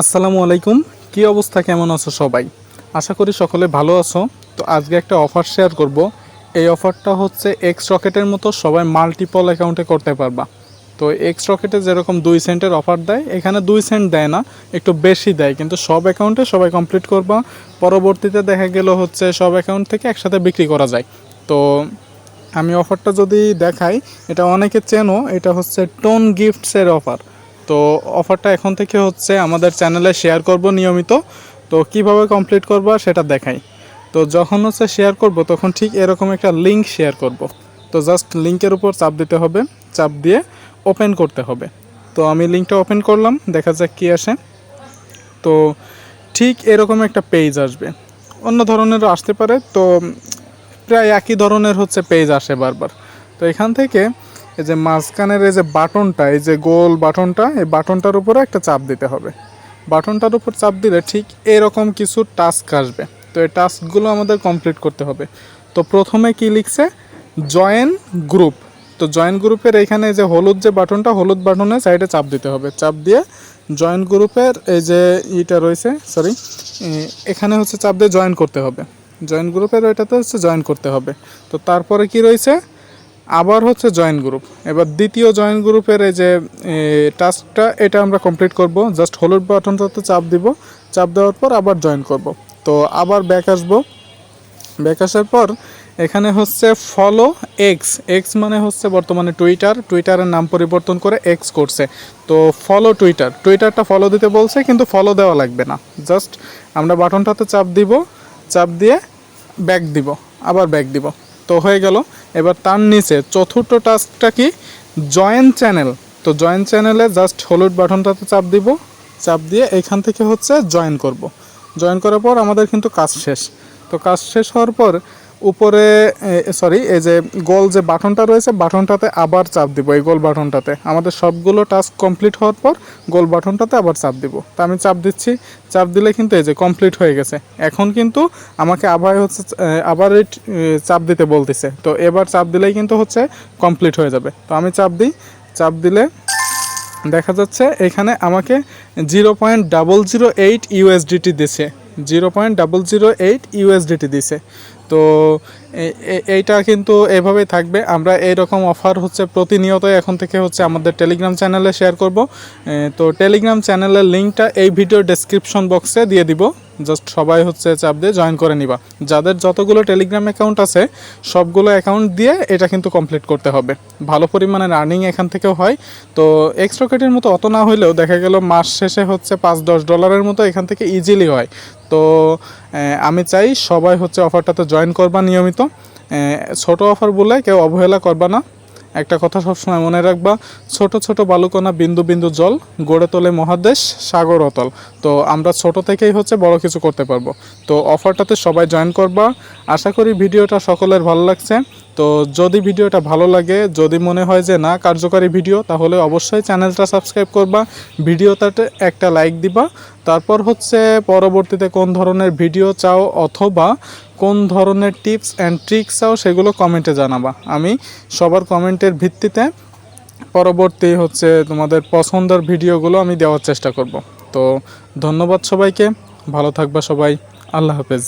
আসসালামু আলাইকুম। কি অবস্থা? কেমন আছো সবাই? আশা করি সকলে ভালো আছো। তো আজকে একটা অফার শেয়ার করব। এই অফারটা হচ্ছে এক্স রকেটের মতো সবাই মাল্টিপল অ্যাকাউন্টে করতে পারবা। তো এক্স রকেটে যেরকম দুই সেন্টের অফার দেয়, এখানে দুই সেন্ট দেয় না, একটু বেশি দেয়। কিন্তু সব অ্যাকাউন্টে সবাই কমপ্লিট করবা। পরবর্তীতে দেখা গেল হচ্ছে সব অ্যাকাউন্ট থেকে একসাথে বিক্রি করা যায়। তো আমি অফারটা যদি দেখাই, এটা অনেকে চেনো, এটা হচ্ছে টোন গিফটসের অফার। তো অফারটা এখন থেকে হচ্ছে আমাদের চ্যানেলে শেয়ার করব নিয়মিত। তো কীভাবে কমপ্লিট করব সেটা দেখাই। তো যখন হচ্ছে শেয়ার করব, তখন ঠিক এরকম একটা লিঙ্ক শেয়ার করব। তো জাস্ট লিঙ্কের উপর চাপ দিতে হবে। চাপ দিয়ে ওপেন করতে হবে। তো আমি লিঙ্কটা ওপেন করলাম, দেখা যাক কী আসে। তো ঠিক এরকম একটা পেজ আসবে। অন্য ধরনেরও আসতে পারে। তো প্রায় একই ধরনের হচ্ছে পেজ আসে বারবার। তো এখান থেকে এই যে মাঝখানের এই যে বাটনটা, এই যে গোল বাটনটা, এই বাটনটার উপরে একটা চাপ দিতে হবে। বাটনটার উপর চাপ দিলে ঠিক এরকম কিছু টাস্ক আসবে। তো এই টাস্কগুলো আমাদের কমপ্লিট করতে হবে। তো প্রথমে কি লিখছে? জয়েন গ্রুপ তো জয়েন গ্রুপের এইখানে যে হলুদ যে বাটনটা, হলুদ বাটনের সাইডে চাপ দিতে হবে। চাপ দিয়ে জয়েন গ্রুপের এই যে ইটা রয়েছে সরি এখানে হচ্ছে চাপ দিয়ে জয়েন করতে হবে। জয়েন গ্রুপের ওইটাতে হচ্ছে জয়েন করতে হবে। তো তারপরে কি রয়েছে? আবার হচ্ছে জয়েন গ্রুপ এবার দ্বিতীয় জয়েন গ্রুপের এই যে টাস্কটা এটা আমরা কমপ্লিট করব। জাস্ট হলুদ বাটনটাতে চাপ দিব। চাপ দেওয়ার পর আবার জয়েন করব। তো আবার ব্যাক আসব। ব্যাক আসার পর এখানে হচ্ছে ফলো এক্স এক্স মানে হচ্ছে বর্তমানে টুইটার টুইটারের নাম পরিবর্তন করে এক্স করছে। তো ফলো টুইটার টুইটারটা ফলো দিতে বলছে, কিন্তু ফলো দেওয়া লাগবে না। জাস্ট আমরা বাটনটাতে চাপ দিব। চাপ দিয়ে ব্যাক দিব। আবার ব্যাক দিব। তো হয়ে গেল। এবার তার নিচে চতুর্থ টাস্কটা কি? Joint channel. তো জয়েন্ট চ্যানেলে জাস্ট হলুদ বাটনটাতে চাপ দিব। চাপ দিয়ে এখান থেকে হচ্ছে জয়েন করব। জয়েন করার পর আমাদের কিন্তু কাজ শেষ। তো কাজ শেষ হওয়ার পর উপরে সরি এই যে গোল যে বাটনটা রয়েছে, বাটনটাতে আবার চাপ দিব, এই গোল বাটনটাতে। আমাদের সবগুলো টাস্ক কমপ্লিট হওয়ার পর গোল বাটনটাতে আবার চাপ দিব। তা আমি চাপ দিচ্ছি, চাপ দিলে কিন্তু এই যে কমপ্লিট হয়ে গেছে। এখন কিন্তু আমাকে আবার হচ্ছে আবার চাপ দিতে বলতেছে। তো এবার চাপ দিলেই কিন্তু হচ্ছে কমপ্লিট হয়ে যাবে। তো আমি চাপ দিই, চাপ দিলে দেখা যাচ্ছে এখানে আমাকে zero point double zero eight USDT দিছে। Zero point double zero eight USDT দিছে। তো এইটা কিন্তু এভাবেই থাকবে। আমরা এইরকম অফার হচ্ছে প্রতিনিয়তই এখন থেকে হচ্ছে আমাদের টেলিগ্রাম চ্যানেলে শেয়ার করব। তো টেলিগ্রাম চ্যানেলের লিঙ্কটা এই ভিডিও ডেসক্রিপশন বক্সে দিয়ে দিব। জাস্ট সবাই হচ্ছে চাপ দিয়ে জয়েন করে নিবা। যাদের যতগুলো টেলিগ্রাম অ্যাকাউন্ট আছে, সবগুলো অ্যাকাউন্ট দিয়ে এটা কিন্তু কমপ্লিট করতে হবে। ভালো পরিমাণে আর্নিং এখান থেকেও হয়। তো এক্সট্রকেটের মতো অত না হলেও দেখা গেল মাস শেষে হচ্ছে পাঁচ দশ ডলারের মতো এখান থেকে ইজিলি হয়। তো আমি চাই সবাই হচ্ছে অফারটাতে জয়েন করবা নিয়মিত। ছোট অফার বলে কেউ অবহেলা করবা না। একটা কথা সবসময় মনে রাখবা, ছোট ছোট বালুকণা বিন্দু বিন্দু জল, গড়ে তোলে মহাদেশ, সাগর অতল। তো আমরা ছোট থেকেই হচ্ছে বড় কিছু করতে পারব। তো অফারটাতে সবাই জয়েন করবা। আশা করি ভিডিওটা সকলের ভালো লাগছে। তো যদি ভিডিওটা ভালো লাগে, যদি মনে হয় যে না কার্যকারী ভিডিও, তাহলে অবশ্যই চ্যানেলটা সাবস্ক্রাইব করবা, ভিডিওটাতে একটা লাইক দিবা। তারপর হচ্ছে পরবর্তীতে কোন ধরনের ভিডিও চাও অথবা কোন ধরনের টিপস অ্যান্ড ট্রিক্স চাও সেগুলো কমেন্টে জানাবা। আমি সবার কমেন্টের ভিত্তিতে পরবর্তী হচ্ছে তোমাদের পছন্দের ভিডিওগুলো আমি দেওয়ার চেষ্টা করব। তো ধন্যবাদ সবাইকে, ভালো থাকবা সবাই, আল্লাহ হাফেজ।